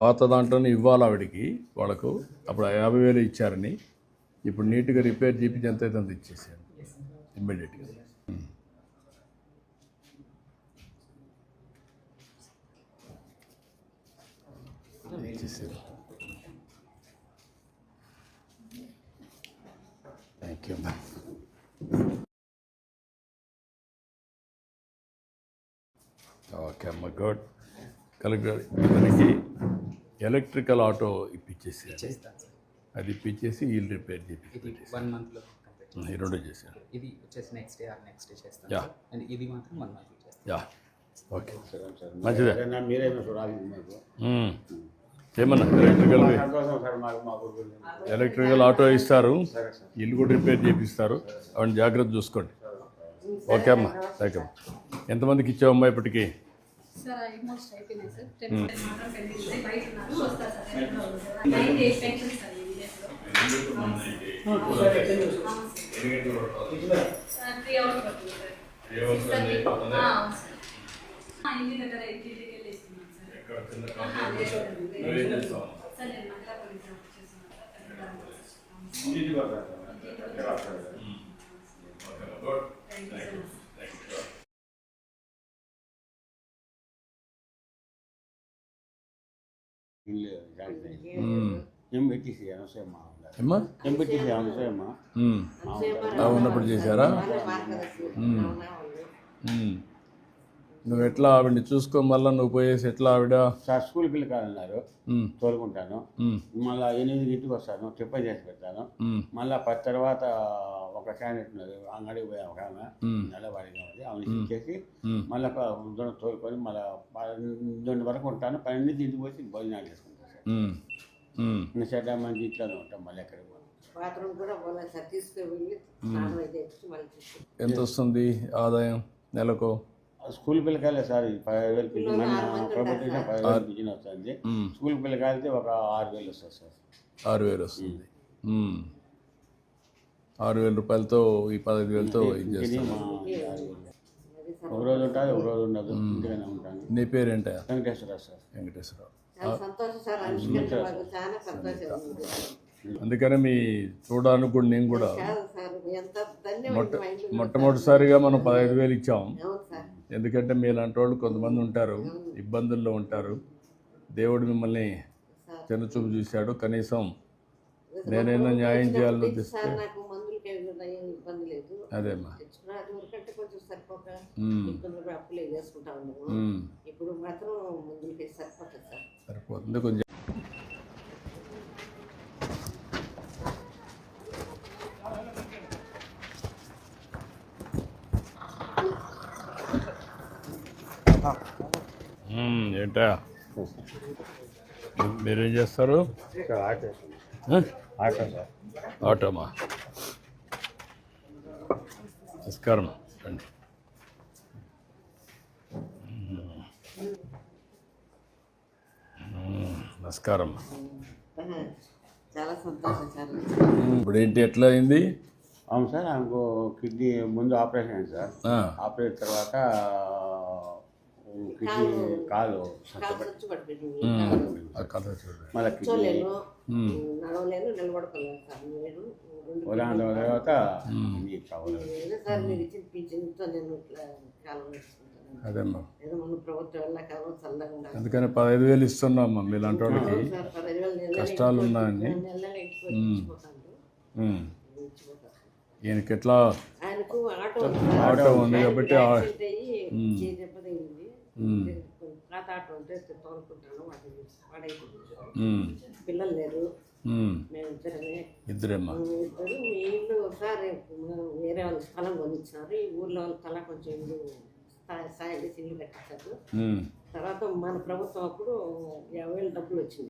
పాత దాంట్లోనే ఇవ్వాలి ఆవిడికి వాళ్ళకు. అప్పుడు యాభై వేలు ఇచ్చారని. ఇప్పుడు నీట్గా రిపేర్ చేపించి ఎంత అయితే అంత ఇచ్చేసాను ఇమ్మీడియట్గా ఇచ్చేసారు. థ్యాంక్ యూ మ్యామ్ ఓకే అమ్మ గుడ్ కలెక్టర్ ఇతనికి ఎలక్ట్రికల్ ఆటో ఇప్పించేసి అది ఇప్పించేసి వీళ్ళు రిపేర్ ఇది చేపించి వన్ మంత్లో ఈ రెండు చేశాను ఇది వచ్చేసి next day or next day చేస్తాను అండ్ ఇది మాత్రం వన్ మంత్ యా. ఓకే. మంచిదే. ఏమన్నా ఎలక్ట్రికల్ ఎలక్ట్రికల్ ఆటో ఇస్తారు. ఇల్లు కూడా రిపేర్ చేపిస్తారు. అవన్నీ జాగ్రత్త చూసుకోండి. ఓకే అమ్మా. థ్యాంక్ యూ ఎంతమందికి ఇచ్చావమ్మా ఇప్పటికి? సార్ ఆల్మోస్ట్ అయిపోయినాయి సార్ టెన్ మాత్రం ఉన్నాయి బయట ఉన్నారు వస్తారు sir nine days pension sir three hours పడుతుంది సార్ ఇంటి దగ్గర ఇంటికి వెళ్ళి ఇస్తున్నాను సార్. సార్ నేను ఇల్లు ఉన్నప్పుడు చేశారా. నువ్వు ఎట్లా ఆవిడని చూసుకో మళ్ళీ నువ్వు పోయేసి ఎట్లా ఆవిడ? సార్ స్కూల్ పిల్లకాయలున్నారు. తోలుకుంటాను. మళ్ళీ ఎనిమిది ఇంటికి వస్తాను టిఫిన్ చేసి పెడతాను. మళ్ళీ పది తర్వాత ఉన్నది అంగడికి పోయి ఒక ఆమె. నెలవాడిగా ఉంది ఆమె ఇచ్చేసి. మళ్ళీ దొండ తోలుకొని మళ్ళీ పన్నెండు వరకు ఉంటాను. పన్నెండు ఇంటికి వచ్చి భోజనాలు చేసుకుంటాను సార్. ఇంకా చెడ్డ మంచి ఇంట్లోనే ఉంటాం మళ్ళీ ఎక్కడికి సార్ ఎంత వస్తుంది ఆదాయం నెలకు? స్కూల్ పిల్లకాయలే సార్ పదిహేను వేలు పిల్లలు పిల్లలు మన ప్రభుత్వం సార్. పదిహేను పిల్లలు వస్తుంది. మ్మ్. స్కూల్ పిల్లకాయలతో ఒక ఆరు వేలు వస్తుంది సార్. ఆరు వేలు వస్తుంది. ఆరు వేల రూపాయలతో ఈ పదహైదు వేలతో ఇది చేస్తాను. ఒక రోజు ఉంటుంది ఒక రోజు ఉండదు. ఉంటాను. నీ పేరేంట సార్. వెంకటేశ్వరరావు. ఉంది. అందుకనే మీ చూడడానికి కూడా నేను కూడా కాదు సార్ ఎంత మొట్ట మొట్టమొదటిసారిగా మనం పదహైదు వేలు ఇచ్చాం. ఎందుకంటే మీలాంటి వాళ్ళు కొంతమంది ఉంటారు ఇబ్బందుల్లో ఉంటారు. దేవుడు మిమ్మల్ని సార్. చిన్నచూపు చూశాడు. కనీసం నేనైనా న్యాయం చేయాలని ఉద్దేశిస్తే మ్మ్. ఇప్పుడు మాత్రం సరిపోతుంది సార్. సరిపోతుంది కొంచెం ఏంటా? మీరేం చేస్తారు? ఆటోమా? నమస్కారం. రండి. నమస్కారం. ఇప్పుడు ఏంటి ఎట్లా అయింది? అవును సార్ ఆమెకు కిడ్నీ ముందు ఆపరేషన్ అయింది సార్. ఆపరేషన్ తర్వాత కిడ్నీ కాలు మళ్ళీ దాని తర్వాత అదేమ్మా. అందుకని పదహైదు వేలు ఇస్తున్నామ్మా మీలాంటి వాళ్ళకి. కష్టాలు. ఇచ్చిపోతాను ఈయనకి ఎట్లా. ఆటో ఉంది. కాబట్టి తోలుకుంటాను వాటి పాడైపోయింది మ్మ్. పిల్లలు లేరు. మ్మ్. ఇద్దరమే. ఇద్దరేమ్మా? మేము ఇద్దరు మీ ఇల్లు ఒకసారి వేరే వాళ్ళు స్థలం కొనిచ్చినారు ఈ ఊర్లో వాళ్ళ తల కొంచెం ఇల్లు స్థా- సాయం చేసి ఇల్లు కట్టించారు. తర్వాత మన ప్రభుత్వం అప్పుడు యాభై వేలు డబ్బులు వచ్చింది.